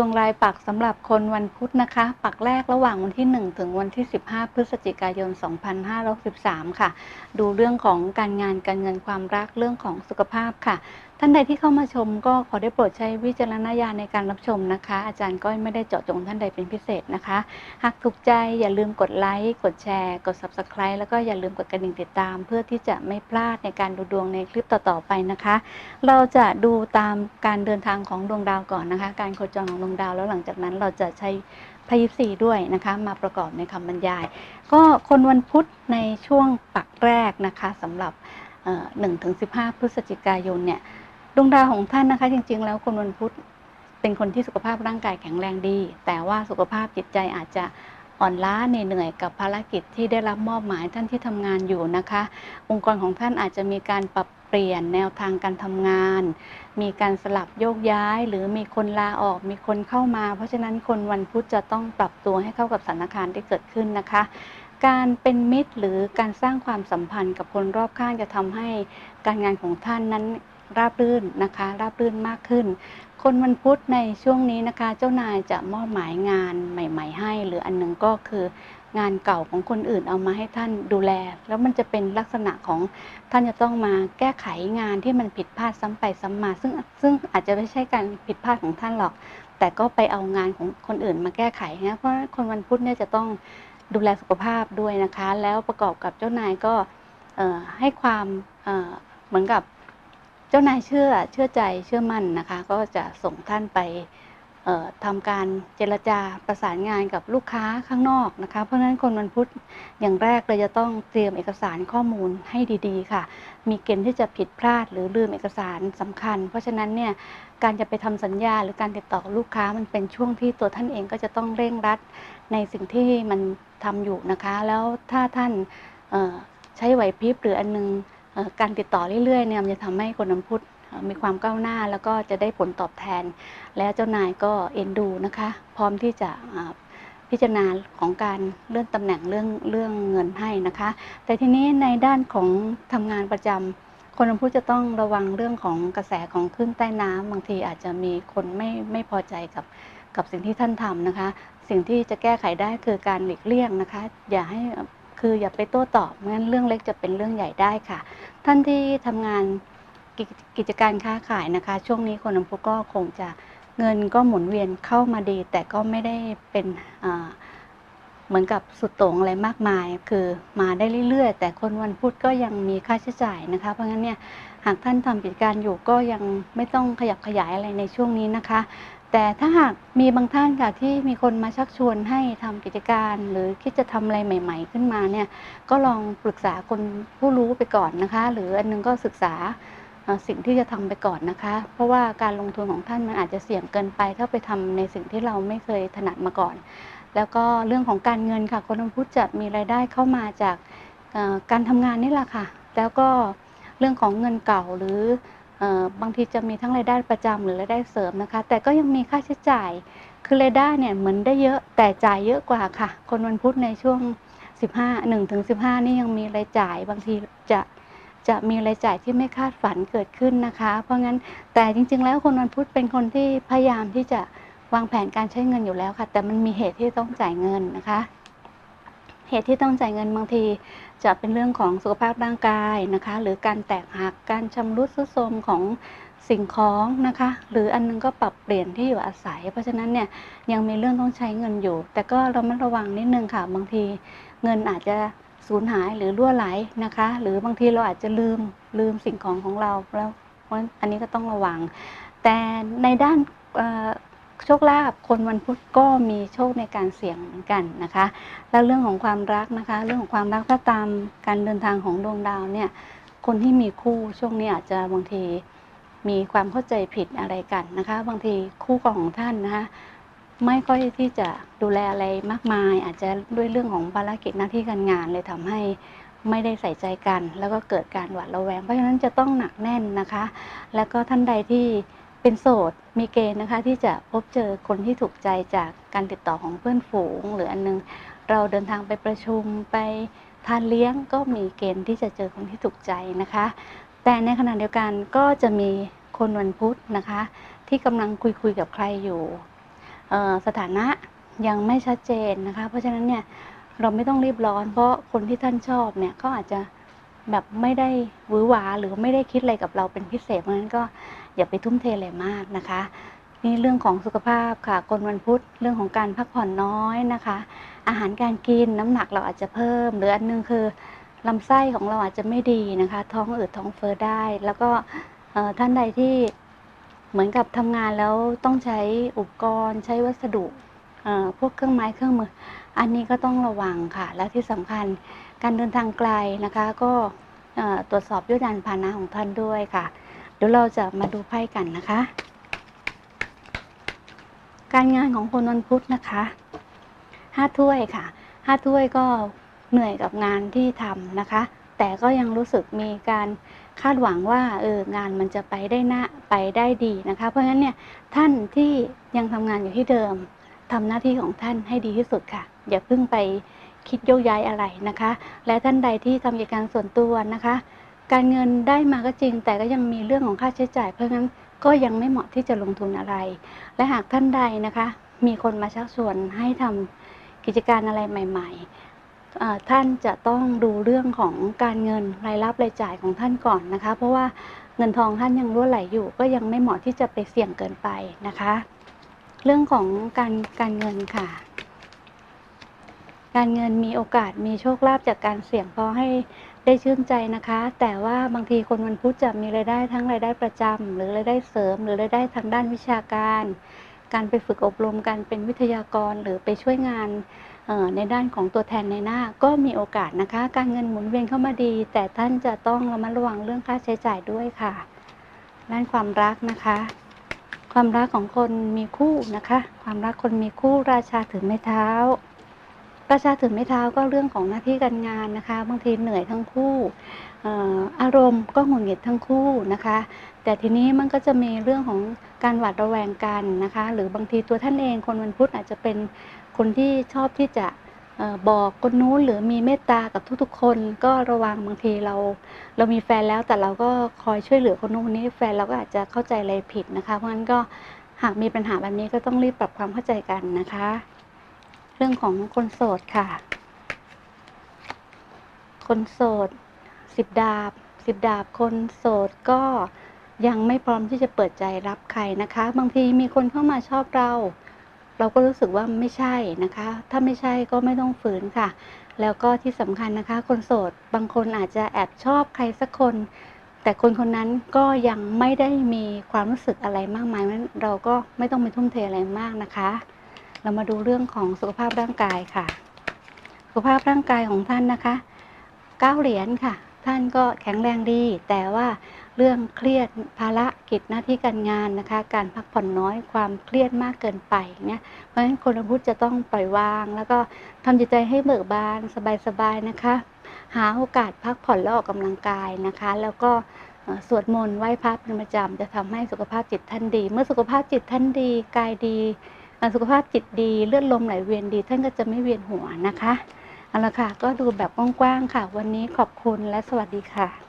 ดวงรายปักสำหรับคนวันพุธนะคะ ปักแรกระหว่างวันที่ 1 ถึงวันที่ 15 พฤศจิกายน 2563 ค่ะ ดูเรื่องของการงานการเงินความรักเรื่องของสุขภาพค่ะ ท่านใดที่เข้ามาชมก็ขอได้โปรดใช้วิจารณญาณในการรับชมนะคะ อาจารย์ก็ไม่ได้เจาะจงท่านใดเป็นพิเศษนะคะ หากถูกใจอย่าลืมกดไลค์กดแชร์ กด Subscribe แล้วก็อย่าลืมกดกระดิ่งติดตาม เพื่อที่จะไม่พลาดในการดูดวงในคลิปต่อๆไปนะคะ เราจะดูตามการเดินทางของดวงดาวก่อนนะคะ การโคจรของดวงดาวแล้วหลังจากนั้นเราจะใช้พยิบสีด้วยนะคะมาประกอบในคำบรรยาย ก็คนวันพุธในช่วงปักแรกนะคะสำหรับหนึ่งถึงสิบห้าพฤศจิกายนเนี่ย ดวงดาวของท่านนะคะ จริง ๆ แล้วคนวันพุธเป็นคนที่สุขภาพร่างกายแข็งแรงดี แต่ว่าสุขภาพจิตใจอาจจะอ่อนล้าเหนื่อยกับภารกิจที่ได้รับมอบหมายท่านที่ทำงานอยู่นะคะ องค์กรของท่านอาจจะมีการปรับเปลี่ยนแนวทางการทำงาน มีการสลับโยกย้าย หรือมีคนลาออกมีคนเข้ามา เพราะฉะนั้นคนวันพุธจะต้องปรับตัวให้เข้ากับสถานการณ์ที่เกิดขึ้นนะคะ การเป็นมิตรหรือการสร้างความสัมพันธ์กับคนรอบข้างจะทำให้การงานของท่านนั้น ราบรื่นนะคะ ราบรื่นมากขึ้น คนวันพุธในช่วงนี้นะคะ เจ้านายจะมอบหมายงานใหม่ ๆ ให้ หรืออันหนึงก็คืองานเก่าของคนอื่นเอามาให้ท่านดูแล แล้วมันจะเป็นลักษณะของท่านจะต้องมาแก้ไขงานที่มันผิดพลาดซ้ำไปซ้ำมา ซึ่งซึ่งอาจจะไม่ใช่การผิดพลาดของท่านหรอก แต่ก็ไปเอางานของคนอื่นมาแก้ไขนะเพราะคนวันพุธเนี่ยจะต้องดูแลสุขภาพด้วยนะคะ แล้วประกอบกับเจ้านายก็ให้ความเหมือนกับ เจ้านายเชื่อเชื่อใจเชื่อมั่นนะคะ ก็จะส่งท่านไปทำการเจรจาประสานงานกับลูกค้าข้างนอกนะคะ เพราะฉะนั้นคนวันพุธอย่างแรกเลยจะต้องเตรียมเอกสารข้อมูลให้ดีๆ ค่ะ มีเกณฑ์ที่จะผิดพลาดหรือลืมเอกสารสำคัญ เพราะฉะนั้นเนี่ยการจะไปทำสัญญาหรือการติดต่อลูกค้ามันเป็นช่วงที่ตัวท่านเองก็จะต้องเร่งรัดในสิ่งที่มันทำอยู่นะคะ แล้วถ้าท่านใช้ไหวพริบหรืออันนึงเอ่อ การติดต่อเรื่อยๆเนี่ยมันจะทำให้คนน้ำพุธมีความก้าวหน้าแล้วก็จะได้ผลตอบแทน แล้วเจ้านายก็เอ็นดูนะคะ พร้อมที่จะพิจารณาของการเลื่อนตำแหน่งเรื่องเรื่องเงินให้นะคะ แต่ทีนี้ในด้านของทำงานประจำคนวันพุธจะต้องระวังเรื่องของกระแสของคลื่นใต้น้ำบางทีอาจจะมีคนไม่ไม่พอใจกับกับสิ่งที่ท่านทำนะคะ สิ่งที่จะแก้ไขได้คือการหลีกเลี่ยงนะคะ อย่าให้ คืออย่าไปโต้ตอบไม่งั้นเรื่องเล็กจะเป็นเรื่องใหญ่ได้ค่ะ ท่านที่ทำงานกิจกิจการค้าขายนะคะ ช่วงนี้คนน้ำพุก็คงจะเงินก็หมุนเวียนเข้ามาดี แต่ก็ไม่ได้เป็นเหมือนกับสุดโต่งอะไรมากมาย คือมาได้เรื่อยๆ แต่คนวันพุธก็ยังมีค่าใช้จ่ายนะคะ เพราะงั้นเนี่ยหากท่านทำกิจการอยู่ก็ยังไม่ต้องขยับขยายอะไรในช่วงนี้นะคะ แต่ถ้าหากมีบางท่านค่ะที่มีคนมาชักชวนให้ทำกิจการ หรือคิดจะทำอะไรใหม่ ๆ ขึ้นมาเนี่ยก็ลองปรึกษาคนผู้รู้ไปก่อนนะคะ หรืออันนึงก็ศึกษาสิ่งที่จะทำไปก่อนนะคะ เพราะว่าการลงทุนของท่านมันอาจจะเสี่ยงเกินไป ถ้าไปทำในสิ่งที่เราไม่เคยถนัดมาก่อน แล้วก็เรื่องของการเงินค่ะคนวันพุธจะมีรายได้เข้ามาจากการทำงานนี่แหละค่ะ แล้วก็เรื่องของเงินเก่าหรือ บางทีจะมีทั้งรายได้ประจำหรือรายได้เสริมนะคะ แต่ก็ยังมีค่าใช้จ่าย คือรายได้เนี่ยเหมือนได้เยอะแต่จ่ายเยอะกว่าค่ะ คนวันพุธในช่วง 15 1ถึง15 นี่ยังมีรายจ่าย บางทีจะจะมีรายจ่ายที่ไม่คาดฝันเกิดขึ้นนะคะ เพราะงั้นแต่จริง ๆ แล้วคนวันพุธเป็นคนที่พยายามที่จะวางแผนการใช้เงินอยู่แล้วค่ะ แต่มันมีเหตุที่ต้องจ่ายเงินนะคะ เหตุที่ต้องจ่ายเงินบางที จะเป็นเรื่องของสุขภาพร่างกายนะคะ หรือการแตกหักการชำรุดทรุดโทรมของสิ่งของนะคะ หรืออันนึงก็ปรับเปลี่ยนที่อยู่อาศัย เพราะฉะนั้นเนี่ยยังมีเรื่องต้องใช้เงินอยู่ แต่ก็เรามัดระวังนิดนึงค่ะบางทีเงินอาจจะสูญหายหรือรั่วไหลนะคะ หรือบางทีเราอาจจะลืมลืมสิ่งของของเราแล้วเพราะนั้นอันนี้ก็ต้องระวัง แต่ในด้าน โชคลาภคนวันพุธก็มีโชคในการเสี่ยงเหมือนกันนะคะ แล้วเรื่องของความรักนะคะ เรื่องของความรักถ้าตามการเดินทางของดวงดาวเนี่ยคนที่มีคู่ช่วงนี้อาจจะบางทีมีความเข้าใจผิดอะไรกันนะคะ บางทีคู่ของท่านนะคะไม่ค่อยที่จะดูแลอะไรมากมาย อาจจะด้วยเรื่องของภารกิจหน้าที่การงานเลยทำให้ไม่ได้ใส่ใจกัน แล้วก็เกิดการหวาดระแวง เพราะฉะนั้นจะต้องหนักแน่นนะคะ แล้วก็ท่านใดที่ เป็นโสดมีเกณฑ์นะคะ ที่จะพบเจอคนที่ถูกใจจากการติดต่อของเพื่อนฝูง หรืออันนึง เราเดินทางไปประชุมไปทานเลี้ยงก็มีเกณฑ์ที่จะเจอคนที่ถูกใจนะคะ แต่ในขณะเดียวกันก็จะมีคนวันพุธนะคะ ที่กำลังคุยคุยกับใครอยู่สถานะยังไม่ชัดเจนนะคะ เพราะฉะนั้นเนี่ยเราไม่ต้องรีบร้อน เพราะคนที่ท่านชอบเนี่ยก็อาจจะแบบไม่ได้วือหวาหรือไม่ได้คิดอะไรกับเราเป็นพิเศษเพราะฉะนั้นก็ อย่าไปทุ่มเทอะไรมากนะคะนี่เรื่องของสุขภาพค่ะคนวันพุธเรื่องของการพักผ่อนน้อยนะคะ อาหารการกินน้ำหนักเราอาจจะเพิ่ม หรืออันนึงคือลำไส้ของเราอาจจะไม่ดีนะคะ ท้องอืดท้องเฟ้อได้ แล้วก็ท่านใดที่เหมือนกับทำงานแล้วต้องใช้อุปกรณ์ใช้วัสดุพวกเครื่องไม้เครื่องมือ อันนี้ก็ต้องระวังค่ะ และที่สำคัญการเดินทางไกลนะคะ ก็ตรวจสอบยุทธยานพาหนะของท่านด้วยค่ะ เดี๋ยวเราจะมาดูไพ่กันนะคะ การงานของคนวันพุธนะคะห้าถ้วยค่ะห้าถ้วยก็เหนื่อยกับงานที่ทำนะคะ แต่ก็ยังรู้สึกมีการคาดหวังว่าเอองานมันจะไปได้น้าไปได้ดีนะคะ เพราะฉะนั้นเนี่ยท่านที่ยังทำงานอยู่ที่เดิมทำหน้าที่ของท่านให้ดีที่สุดค่ะ อย่าเพิ่งไปคิดโยกย้ายอะไรนะคะ และท่านใดที่ทำกิจการส่วนตัวนะคะ การเงินได้มาก็จริง แต่ก็ยังมีเรื่องของค่าใช้จ่าย เพราะฉะนั้นก็ยังไม่เหมาะที่จะลงทุนอะไร และหากท่านใดนะคะ มีคนมาชักชวนให้ทำกิจการอะไรใหม่ ๆ ท่านจะต้องดูเรื่องของการเงินรายรับรายจ่ายของท่านก่อนนะคะ เพราะว่าเงินทองท่านยังรั่วไหลอยู่ ก็ยังไม่เหมาะที่จะไปเสี่ยงเกินไปนะคะ เรื่องของการการเงินค่ะ การเงินมีโอกาสมีโชคลาภจากการเสี่ยงพอให้ได้ชื่นใจนะคะ แต่ว่าบางทีคนวันพุธจะมีรายได้ทั้งรายได้ประจำหรือรายได้เสริม หรือรายได้ทางด้านวิชาการ การไปฝึกอบรมการเป็นวิทยากรหรือไปช่วยงานออในด้านของตัวแทนในหน้าก็มีโอกาสนะคะ การเงินหมุนเวียนเข้ามาดี แต่ท่านจะต้องระมัดระวังเรื่องค่าใช้จ่ายด้วยค่ะด้านความรักนะคะ ความรักของคนมีคู่นะคะ ความรักคนมีคู่ราชาถือไม้เท้า ราชาถือไม้เท้าก็เรื่องของหน้าที่การงานนะคะ บางทีเหนื่อยทั้งคู่อารมณ์ก็หงุดหงิดทั้งคู่นะคะ แต่ทีนี้มันก็จะมีเรื่องของการหวาดระแวงกันนะคะ หรือบางทีตัวท่านเองคนวันพุธอาจจะเป็นคนที่ชอบที่จะออบอกคนนู้นหรือมีเมตตากับทุกๆ คนก็ระวังบางทีเรา เรามีแฟนแล้วแต่เราก็คอยช่วยเหลือคนนู้นคนนี้แฟนเราก็อาจจะเข้าใจอะไรผิดนะคะ เพราะฉะนั้นก็หากมีปัญหาแบบนี้ก็ต้องรีบปรับความเข้าใจกันนะคะ เรื่องของคนโสดค่ะ คนโสดสิบดาบสิบดาบคนโสดก็ยังไม่พร้อมที่จะเปิดใจรับใครนะคะ บางทีมีคนเข้ามาชอบเรา เราก็รู้สึกว่าไม่ใช่นะคะ ถ้าไม่ใช่ก็ไม่ต้องฝืนค่ะ แล้วก็ที่สำคัญนะคะ คนโสดบางคนอาจจะแอบชอบใครสักคน แต่คนคนนั้นก็ยังไม่ได้มีความรู้สึกอะไรมากมายนั้นเราก็ไม่ต้องไปทุ่มเทอะไรมากนะคะ เรามาดูเรื่องของสุขภาพร่างกายค่ะ สุขภาพร่างกายของท่านนะคะเก้าเหรียญค่ะ ท่านก็แข็งแรงดี แต่ว่าเรื่องเครียดภาระกิจหน้าที่การงานนะคะ การพักผ่อนน้อยความเครียดมากเกินไปเนี่ยเพราะฉะนั้นคนพุทธจะต้องปล่อยวาง แล้วก็ทำจิตใจให้เบิกบานสบายๆนะคะ หาโอกาสพักผ่อนและออกกำลังกายนะคะ แล้วก็สวดมนต์ไหว้พระเป็นประจำจะทำให้สุขภาพจิตท่านดี เมื่อสุขภาพจิตท่านดี กายดี สุขภาพจิตดีเลือดลมไหลเวียนดี ท่านก็จะไม่เวียนหัวนะคะเอาละค่ะ ก็ดูแบบกว้างๆค่ะ วันนี้ขอบคุณและสวัสดีค่ะ